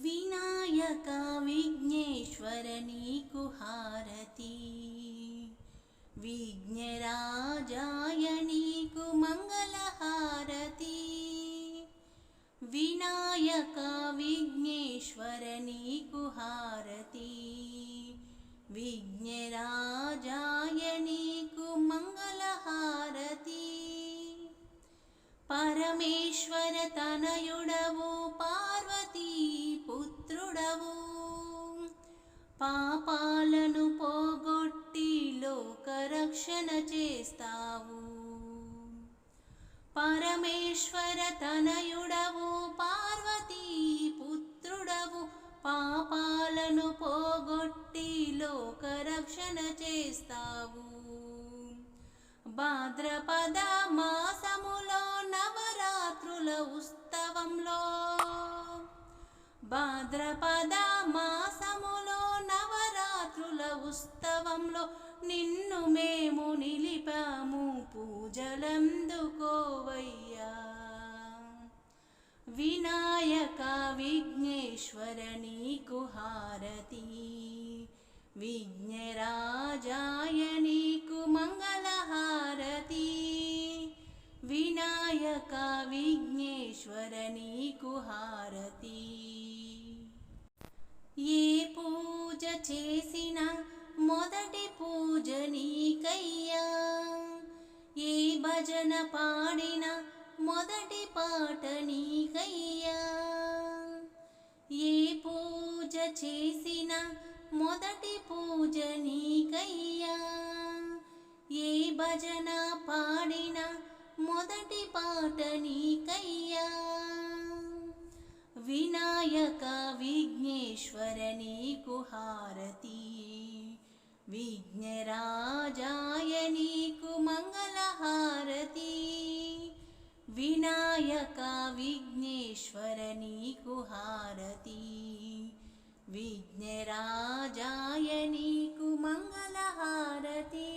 विनायका विघ्नेश्वर कुहारती विज्ञराजायणी कुमङ्गलहारति विनायक विघ्नेश्वरनि कुहारति विज्ञराजायणी कुमङ्गलहारति परमेश्वरतनयुडवो పుత్రుడవు పాపాలను పోగొట్టి లోకరక్షణ చేస్తావు. పరమేశ్వర తనయుడవు పార్వతీ పుత్రుడవు. పాపాలను పోగొట్టి లోకరక్షణ చేస్తావు. భాద్రపద మాసములో నవరాత్రుల ఉత్సవంలో భాద్రపద మాసములో నవరాత్రుల ఉత్సవంలో నిన్ను మేము నిలిపాము పూజలందుకోవయ్యా వినాయక విఘ్నేశ్వర నీకు హారతి. విఘ్నరాజాయ నీకు మంగళహారతి. వినాయక విఘ్నేశ్వర నీకు హారతి. ఏ పూజ చేసిన మొదటి పూజ నీకయ్యా. ఏ భజన పాడిన మొదటి పాట నీకయ్యా. ఏ పూజ చేసిన మొదటి పూజ నీకయ్యా. ఏ భజన పాడిన మొదటి పాట నీకయ్యా. श्व कुहारती विज्ञराजायनी कुमङ्गलहारति विनायका विघ्नेश्वरनि कुहारती विज्ञराजायनी कुमङ्गलहारति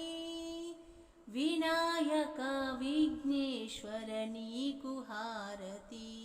विनायका विघ्नेश्वरनि कुहारति